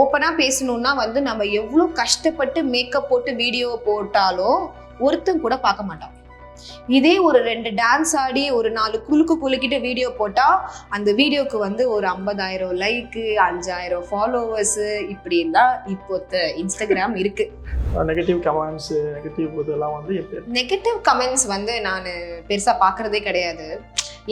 ஓப்பனாக பேசணும்னா வந்து நம்ம எவ்வளோ கஷ்டப்பட்டு மேக்கப் போட்டு வீடியோ போட்டாலும் ஒருத்தன் கூட பார்க்க மாட்டான். இதே ஒரு ரெண்டு டான்ஸ் ஆடி ஒரு நாலு குலுக்கு குலுக்கிட்டு வீடியோ போட்டால் அந்த வீடியோக்கு வந்து ஒரு ஐம்பதாயிரம் லைக்கு அஞ்சாயிரம் ஃபாலோவர்ஸு இப்படி தான் இப்போ இன்ஸ்டாகிராம் இருக்குது நெகட்டிவ் கமெண்ட்ஸ் நெகட்டிவ் இதெல்லாம் வந்து எப்படி நெகட்டிவ் கமெண்ட்ஸ் வந்து நான் பெருசாக பார்க்குறதே கிடையாது.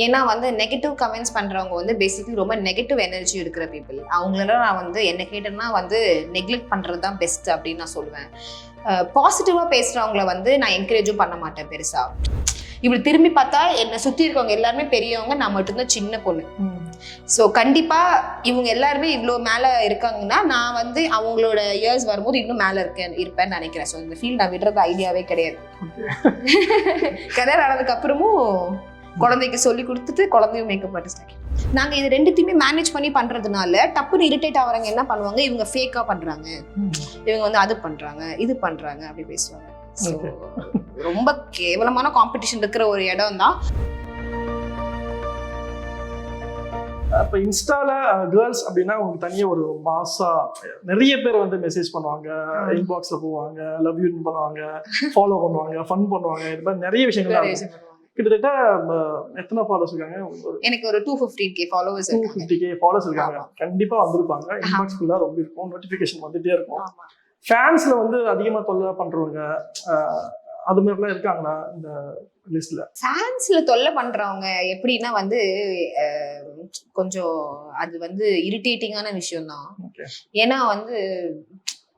ஏன்னா வந்து நெகட்டிவ் கமெண்ட்ஸ் பண்ணுறவங்க வந்து பேசிக்கலி ரொம்ப நெகட்டிவ் எனர்ஜி எடுக்கிற பீப்புள் அவங்களெல்லாம் நான் வந்து என்ன கேட்டேன்னா வந்து நெக்லெக்ட் பண்ணுறது தான் பெஸ்ட் அப்படின்னு நான் சொல்லுவேன். பாசிட்டிவாக பேசுகிறவங்கள வந்து நான் என்கரேஜும் பண்ண மாட்டேன் பெருசாக இப்படி திரும்பி பார்த்தா என்னை சுற்றி இருக்கவங்க எல்லாருமே பெரியவங்க நான் மட்டும்தான் சின்ன பொண்ணு. ஸோ கண்டிப்பாக இவங்க எல்லாருமே இவ்வளோ மேலே இருக்காங்கன்னா நான் வந்து அவங்களோட இயர்ஸ் வரும்போது இன்னும் மேலே இருக்கேன் இருப்பேன்னு நினைக்கிறேன். ஸோ இந்த ஃபீல்ட் நான் விடுறது ஐடியாவே கிடையாது. கல்யாணம் ஆனதுக்கு அப்புறமும் குழந்தைக்கு சொல்லி கொடுத்துட்டு குழந்தையும் மேக்கப் ஆர்டிஸ்ட் நாங்க இது ரெண்டுத்தையுமே மேனேஜ் பண்ணி பண்றதுனால டப்புன்னு இரிட்டேட் ஆகிறவங்க என்ன பண்ணுவாங்க? இவங்க ஃபேக்கா பண்றாங்க. இவங்க வந்து அது பண்றாங்க இது பண்றாங்க அப்படி பேசுவாங்க. ரொம்ப கேவலமான காம்படிஷன் இருக்கிற ஒரு இடம் தான். இப்போ இன்ஸ்டால கேர்ள்ஸ் அப்படின்னா உங்களுக்கு தனியா ஒரு மாசா நிறைய பேர் வந்து மெசேஜ் பண்ணுவாங்க. இன்பாக்ஸ்ல போவாங்க லவ் யூ பண்ணுவாங்க ஃபாலோ பண்ணுவாங்க ஃபன் பண்ணுவாங்க. இது மாதிரி நிறைய விஷயங்கள். கிட்டத்தட்ட எத்தனை ஃபாலோஸ் இருக்காங்க? எனக்கு ஒரு two fifteen K followers two fifty K follows இருக்காங்க. ஆமா. கண்டிப்பா வந்திருப்பாங்க. இன்பாக்ஸ் ஃபுல்லா ரொம்ப இருக்கும். நோட்டிஃபிகேஷன் வந்துட்டே இருக்கும். ஃபேன்ஸ்ல வந்து அதிகமா தொல்லை பண்றவங்க அஹ், அது மாதிரிலாம் இருக்காங்களா இந்த லிஸ்ட்ல ஃபேன்ஸ்ல தொல்லை பண்றவங்க எப்படின்னா வந்து கொஞ்சம் அது வந்து இரிட்டேட்டிங்கான விஷயம் தான் ஏன்னா வந்து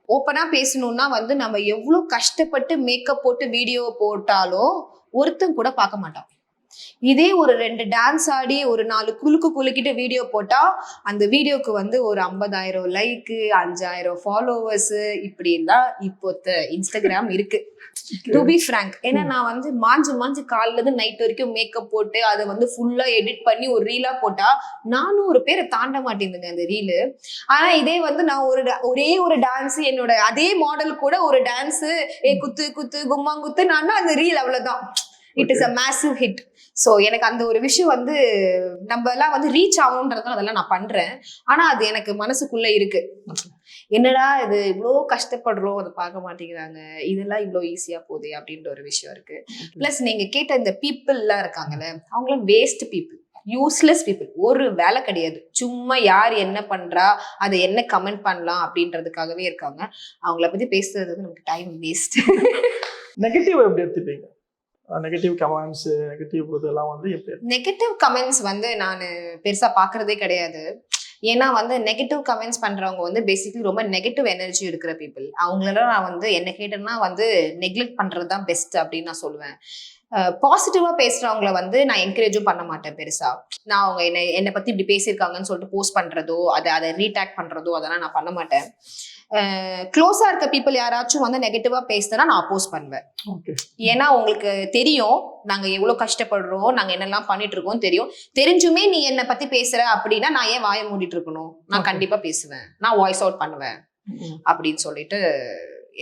ஓப்பனா பேசணும்னா வந்து நம்ம எவ்வளோ கஷ்டப்பட்டு மேக்கப் போட்டு வீடியோ போட்டாலும் ஒருத்தன் கூட பார்க்க மாட்டான். இதே ஒரு ரெண்டு டான்ஸ் ஆடி ஒரு நாலு குலுக்கு குலுக்கிட்டு வீடியோ போட்டா அந்த வீடியோக்கு வந்து ஒரு ஐம்பதாயிரம் லைக்கு அஞ்சாயிரம் ஃபாலோவர்ஸ் இப்படி தான் இப்போ இன்ஸ்டாகிராம் இருக்கு. டு பி ஃப்ரங்க் ஏன்னா நான் வந்து மாஞ்சு மாஞ்சு காலைல இருந்து நைட் வரைக்கும் மேக்கப் போட்டு அதை வந்து ஃபுல்லா எடிட் பண்ணி ஒரு ரீலா போட்டா நானூறு பேரை தாண்ட மாட்டேங்குதுங்க அந்த ரீலு ஆனா இதே வந்து நான் ஒரு ஒரே ஒரு டான்ஸ் என்னோட அதே மாடல் கூட ஒரு டான்ஸ் ஏ குத்து குத்து கும்மாங்குத்து நான் அந்த ரீல் அவ்வளவுதான். It is a massive hit so எனக்கு அந்த ஒரு விஷயம் வந்து நம்ம எல்லாம் வந்து ரீச் ஆகணுன்றதுனால அதெல்லாம் நான் பண்றேன். ஆனா அது எனக்கு மனசுக்குள்ள இருக்கு. என்னடா இது இவ்வளோ கஷ்டப்படுறோம் அதை பார்க்க மாட்டேங்கிறாங்க. இதெல்லாம் இவ்வளோ ஈஸியாக போகுது அப்படின்ற ஒரு விஷயம் இருக்கு. ப்ளஸ் நீங்க கேட்ட இந்த பீப்புள்லாம் இருக்காங்கல்ல அவங்களாம் வேஸ்ட் பீப்புள் யூஸ்லெஸ் பீப்புள் ஒரு வேலை கிடையாது. சும்மா யார் என்ன பண்றா அதை என்ன கமெண்ட் பண்ணலாம் அப்படின்றதுக்காகவே இருக்காங்க. அவங்கள பத்தி பேசுறது வந்து நமக்கு டைம் வேஸ்ட் நெகட்டிவ் எப்படி எடுத்துப்பீங்க? நெகட்டிவ் கமெண்ட்ஸ் நெகட்டிவ் இதெல்லாம் வந்து எப்படி நெகட்டிவ் கமெண்ட்ஸ் வந்து நான் பெருசா பார்க்கறதே கிடையாது. ஏன்னா வந்து நெகட்டிவ் கமெண்ட்ஸ் பண்றவங்க வந்து பேசிக்கலி ரொம்ப நெகட்டிவ் எனர்ஜி இருக்கிற பீப்புள் அவங்களெல்லாம் நான் வந்து என்ன கேட்டேன்னா வந்து நெக்லெக்ட் பண்றது தான் பெஸ்ட் அப்படின்னு நான் சொல்லுவேன். பாசிட்டிவா பேசுறவங்கள வந்து நான் என்கரேஜும் பண்ண மாட்டேன் பெருசா. நான் அவங்க என்னை என்னை பத்தி இப்படி பேசியிருக்காங்கன்னு சொல்லிட்டு போஸ்ட் பண்றதோ அதை அதை ரீடாக் பண்றதோ அதெல்லாம் நான் பண்ண மாட்டேன். க்ளோஸா இருக்க பீப்புள் யாராச்சும் வந்து நெகட்டிவா பேசுனா நான் அப்போஸ் பண்ணுவேன். ஓகே ஏன்னா உங்களுக்கு தெரியும் நாங்க எவ்வளவு கஷ்டப்படுறோம் நாங்க என்னெல்லாம் பண்ணிட்டு இருக்கோம் தெரியும். தெரிஞ்சுமே நீ என்னை பத்தி பேசுற அப்படின்னா நான் ஏன் வாயை மூடிட்டு இருக்கணும் நான் Okay. கண்டிப்பா பேசுவேன். நான் வாய்ஸ் அவுட் பண்ணுவேன். அப்படின்னு சொல்லிட்டு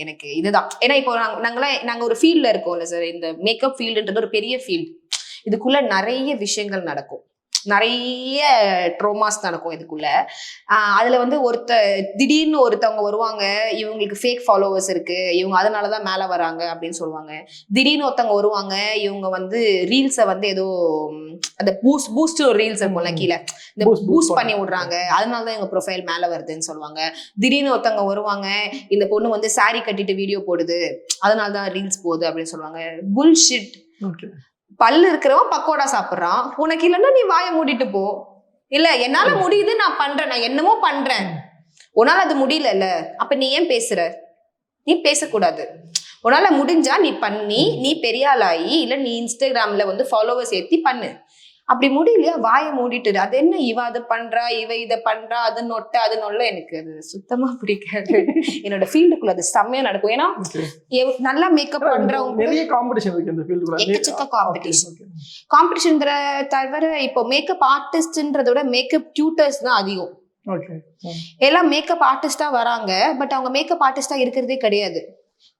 எனக்கு இதுதான். ஏன்னா இப்போ நாங்க நாங்களாம் நாங்க ஒரு ஃபீல்ட்ல இருக்கோம்ல சார் இந்த மேக்கப் ஃபீல்டுன்றது ஒரு பெரிய ஃபீல்டு இதுக்குள்ள நிறைய விஷயங்கள் நடக்கும். நிறைய ட்ரோமாஸ் நடக்கும் இதுக்குள்ள. அதுல வந்து ஒருத்த திடீர்னு ஒருத்தவங்க வருவாங்க இவங்களுக்கு ஃபேக் ஃபாலோவர்ஸ் இருக்கு இவங்க அதனாலதான் மேல வராங்க அப்படின்னு சொல்லுவாங்க. திடீர்னு ஒருத்தவங்க வருவாங்க இவங்க வந்து ரீல்ஸை வந்து ஏதோ அந்த பூஸ்ட் பூஸ்ட் ஒரு ரீல்ஸ் இருக்கும்ல. கீழே. இந்த பூஸ்ட் பண்ணி. விடுறாங்க. அதனால தான் இவங்க ப்ரொஃபைல் மேல வருதுன்னு சொல்லுவாங்க. திடீர்னு ஒருத்தவங்க வருவாங்க இந்த பொண்ணு வந்து saree கட்டிட்டு வீடியோ போடுது அதனால தான் ரீல்ஸ் போகுது அப்படின்னு சொல்லுவாங்க. புல்ஷிட் பல்லு இருக்கிறவன் பக்கோடா சாப்பிடுறான். உனக்கு இல்லைன்னா நீ வாயை மூடிட்டு போ. இல்ல என்னால முடியுது நான் பண்றேன். நான் என்னமோ பண்றேன். உன்னால அது முடியலல்ல. அப்ப நீ ஏன் பேசுற? நீ பேசக்கூடாது. உன்னால முடிஞ்சா நீ பண்ணி நீ பெரிய ஆளாயி இல்ல நீ இன்ஸ்டாகிராம்ல வந்து ஃபாலோவர்ஸ் ஏத்தி பண்ணு. அப்படி முடியலையா? வாயை மூடிட்டு. அது என்ன இவ அதை பண்றா? இவ இதை பண்றா? அது நொட்ட அது நொல்ல? எனக்கு அது சுத்தமா பிடிக்காது. என்னோட ஃபீல்டுக்குள்ள அது செம்மையா நடக்கும். ஏன்னா நல்லா மேக்கப் பண்றவங்க நிறைய காம்படிஷன் இருக்கு இந்த ஃபீல்டுல எக்கச்சக்க competition. காம்படிஷன்ங்கிற தவிர இப்போ மேக்கப் ஆர்டிஸ்ட்ன்றத விட மேக்கப் டியூட்டர்ஸ் தான் அதிகம். ஓகே எல்லாம் மேக்கப் ஆர்டிஸ்டா வராங்க பட் அவங்க மேக்கப் ஆர்டிஸ்டா இருக்கிறதே கிடையாது.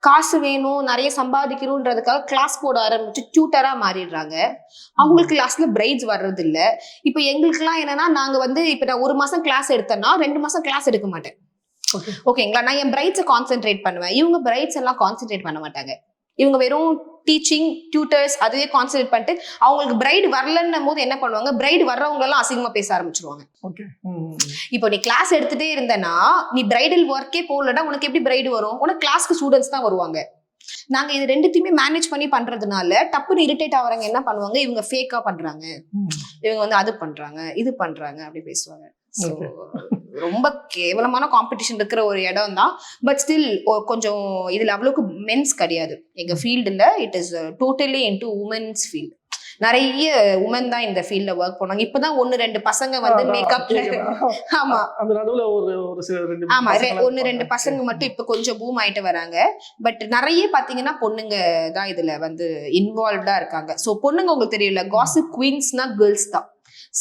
காசு வேணும் நிறைய சம்பாதிக்கணுன்றதுக்காக கிளாஸ் போட ஆரம்பிச்சு டியூட்டரா மாறிடுறாங்க. அவங்களுக்கு கிளாஸ்ல பிரைட்ஸ் வர்றது இல்ல இப்போ எங்களுக்குலாம் என்னன்னா நாங்க வந்து இப்போ நான் ஒரு மாசம் கிளாஸ் எடுத்தேன்னா ரெண்டு மாசம் கிளாஸ் எடுக்க மாட்டேன். ஓகேங்களா நான் என் பிரைட்ஸை கான்சென்ட்ரேட் பண்ணுவேன். இவங்க பிரைட்ஸ் எல்லாம் கான்சென்ட்ரேட் பண்ண மாட்டாங்க. இவங்க வெறும் டீச்சிங் டியூட்டர்ஸ் அதுவே கான்சென்ட்ரேட் பண்ணிட்டு அவங்களுக்கு பிரைட் வரலன்னும் போது என்ன பண்ணுவாங்க? பிரைட் வர்றவங்க எல்லாம் அசிங்கமா பேச ஆரம்பிச்சிருவாங்க. இப்போ நீ கிளாஸ் எடுத்துட்டே இருந்தனா நீ பிரைடல் ஒர்க்கே போகலடா உனக்கு எப்படி பிரைடு வரும்? உனக்கு கிளாஸ்க்கு ஸ்டூடெண்ட்ஸ் தான் வருவாங்க. நாங்க இது ரெண்டுத்தையுமே மேனேஜ் பண்ணி பண்றதுனால டப்புன்னு இரிட்டேட் ஆவறவங்க என்ன பண்ணுவாங்க? இவங்க ஃபேக்கா பண்றாங்க. இவங்க வந்து அது பண்றாங்க இது பண்றாங்க அப்படி பேசுவாங்க. ரொம்ப கேவலமான காம்படிஷன் இருக்கிற ஒரு இடம் தான் பட் ஸ்டில் கொஞ்சம் இதுல அவ்வளவுக்கு மென்ஸ் கிடையாது. எங்க ஃபீல்டுல it is totally into women's field நிறைய உமன் தான் இந்த ஃபீல்ட்ல ஒர்க் பண்ணாங்க இப்பதான் ஒன்னு ரெண்டு பசங்க வந்து மேக்கப்ல ஆமா அந்த நடுவுல ஒரு ஒரு சில ரெண்டு ஆமா ஒன்னு ரெண்டு. பசங்க மட்டும் இப்ப கொஞ்சம் பூம் ஆயிட்டு வராங்க. பட் நிறைய பாத்தீங்கன்னா பொண்ணுங்க தான் இதுல வந்து இன்வால்வ்டா இருக்காங்க. சோ பொண்ணுங்க உங்களுக்கு தெரியல காசிப் குவீன்ஸ்னா கேர்ள்ஸ் தான்.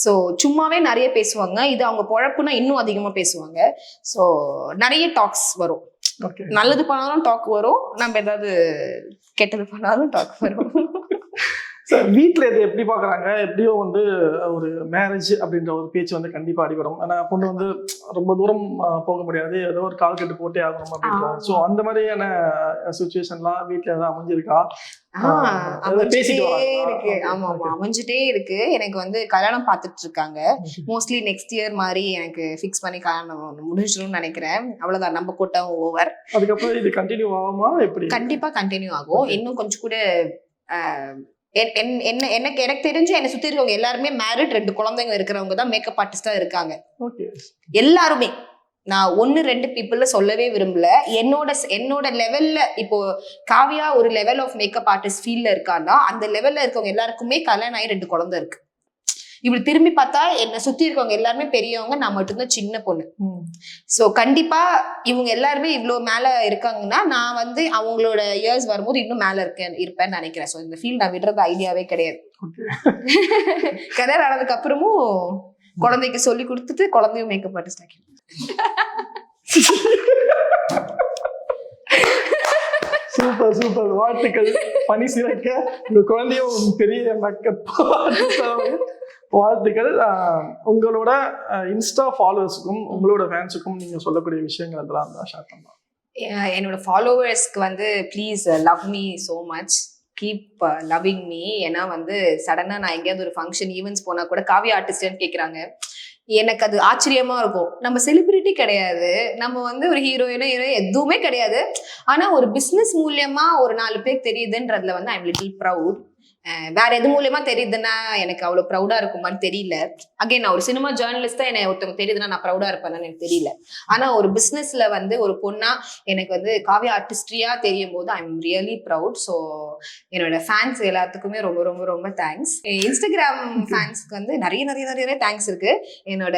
சோ சும்மாவே நிறைய பேசுவாங்க. இது அவங்க பொழப்புனா இன்னும் அதிகமா பேசுவாங்க. சோ நிறைய டாக்ஸ் வரும். ஓகே நல்லது பண்ணாலும் டாக் வரும். நம்ம ஏதாவது கெட்டது பண்ணாலும் டாக் வரும். சார் வீட்ல இது எப்படி பாக்குறாங்க? எப்படியோ வந்து ஒரு மேரேஜ் அப்படின்ற ஒரு பேச்சு வந்து கண்டிப்பா அடிபடும். ஆனா பொண்ணு வந்து ரொம்ப தூரம் போக முடியாது. ஏதோ ஒரு கால் கட்டு போட்டே ஆகணும் அப்படின்றாங்க ஆமா. ஸோ அந்த மாதிரியான சுச்சுவேஷன்லாம் வீட்ல ஏதாவது அமைஞ்சிருக்கா? இருக்கு. ஆமா ஆமா. அமைஞ்சிட்டே இருக்கு. எனக்கு வந்து கல்யாணம் பார்த்துட்டு இருக்காங்க. மோஸ்ட்லி நெக்ஸ்ட் இயர் மாதிரி எனக்கு ஃபிக்ஸ் பண்ணி கல்யாணம் முடிஞ்சிடும்னு நினைக்கிறேன். அவ்வளவுதான். நம்ம கூட்டம் ஓவர் அதுக்கப்புறம் இது கண்டினியூ ஆகுமா? எப்படி கண்டிப்பா கண்டினியூ ஆகும். இன்னும் கொஞ்சம் கூட என்ன எனக்கு எனக்கு தெரிஞ்சு என்னை சுத்தி இருக்கவங்க எல்லாருமே மேரிட் ரெண்டு குழந்தைங்க இருக்கிறவங்க தான் மேக்கப் ஆர்டிஸ்டா இருக்காங்க. எல்லாருமே. நான் ஒன்னு ரெண்டு பீப்புள்ல சொல்லவே விரும்பல. என்னோட என்னோட லெவல்ல இப்போ காவியா ஒரு லெவல் ஆஃப் மேக்கப் ஆர்டிஸ்ட் ஃபீல்ட்ல இருக்கான்னா அந்த லெவல்ல இருக்கவங்க எல்லாருக்குமே கல்யாணம் ஆகி ரெண்டு குழந்தை இருக்கு. இப்படி திரும்பி பார்த்தா என்னை சுத்தி இருக்கவங்க எல்லாருமே பெரியவங்க நான் மட்டும்தான் சின்ன பொண்ணு. ஸோ கண்டிப்பா இவங்க எல்லாருமே இவ்வளோ மேல இருக்காங்கன்னா நான் வந்து அவங்களோட இயர்ஸ் வரும்போது இன்னும் மேல இருக்கேன் இருப்பேன்னு நினைக்கிறேன். ஸோ இந்த ஃபீல்ட் நான் விடுறது ஐடியாவே கிடையாது. கல்யாணம் ஆனதுக்கு அப்புறமும் குழந்தைக்கு சொல்லி கொடுத்துட்டு குழந்தையும் மேக்கப் ஆர்டிஸ்ட் ஆக்கி. சூப்பர் சூப்பர் வாழ்த்துக்கள். பணி சிறக்க உங்க குழந்தையும் பெரிய மேக்கப் வாழ்த்துக்கள். உங்களோட இன்ஸ்டா ஃபாலோவர்ஸுக்கும் உங்களோட ஃபேன்ஸுக்கும் நீங்கள் சொல்லக்கூடிய விஷயங்கள் அதெல்லாம் தான் ஷேர் பண்ணலாம். என்னோட ஃபாலோவர்ஸ்க்கு வந்து please love me so much keep loving me ஏன்னா வந்து சடனாக நான் எங்கேயாவது ஒரு ஃபங்க்ஷன் ஈவெண்ட்ஸ் போனால் கூட காவி ஆர்டிஸ்ட்னு கேட்குறாங்க எனக்கு அது ஆச்சரியமா இருக்கும். நம்ம செலிபிரிட்டி கிடையாது. நம்ம வந்து ஒரு ஹீரோயினோ ஹீரோ எதுவுமே கிடையாது. ஆனா ஒரு பிசினஸ் மூலியமா ஒரு நாலு பேர் தெரியுதுன்றதுல வந்து ஐம் லிட்டில் ப்ரவுட் வேற எது மூலியமா தெரியுதுன்னா எனக்கு அவ்வளவு ப்ரௌடா இருக்குமான்னு தெரியல. அகைன் நான் ஒரு சினிமா ஜேர்னலிஸ்டா என்னை ஒருத்தவங்க தெரியுதுன்னா நான் ப்ரௌடா இருப்பேன்னு எனக்கு தெரியல. ஆனா ஒரு பிசினஸ்ல வந்து ஒரு பொண்ணா எனக்கு வந்து காவிய ஆர்டிஸ்ட்ரியா தெரியும் போது I am really proud so என்னோட ஃபேன்ஸ் எல்லாத்துக்குமே ரொம்ப ரொம்ப ரொம்ப தேங்க்ஸ் இன்ஸ்டாகிராம் ஃபேன்ஸ்க்கு வந்து நிறைய நிறைய நிறைய தேங்க்ஸ் இருக்கு. என்னோட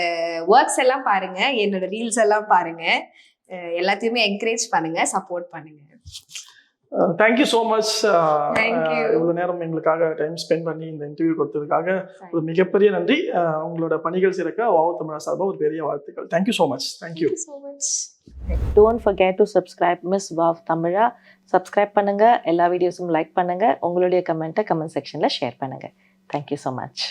ஒர்க்ஸ் எல்லாம் பாருங்க என்னோட ரீல்ஸ் எல்லாம் பாருங்க. எல்லாத்தையுமே என்கரேஜ் பண்ணுங்க சப்போர்ட் பண்ணுங்க. Thank you so much. இவ்வளவு நேரம் எங்களுக்காக டைம் ஸ்பெண்ட் பண்ணி இந்த இன்டர்வியூ கொடுத்ததுக்காக ஒரு மிகப்பெரிய நன்றி. ஆஹ் உங்களோட பணிகள் சிறக்க வாவு தமிழா சார்பாக ஒரு பெரிய வாழ்த்துக்கள். Thank you so much thank you so much. Don't forget to subscribe miss wow Tamizha subscribe பண்ணுங்க. எல்லா வீடியோஸும் லைக் பண்ணுங்க. உங்களுடைய கமெண்ட்டை கமெண்ட் செக்ஷன்ல ஷேர் பண்ணுங்க. Thank you so much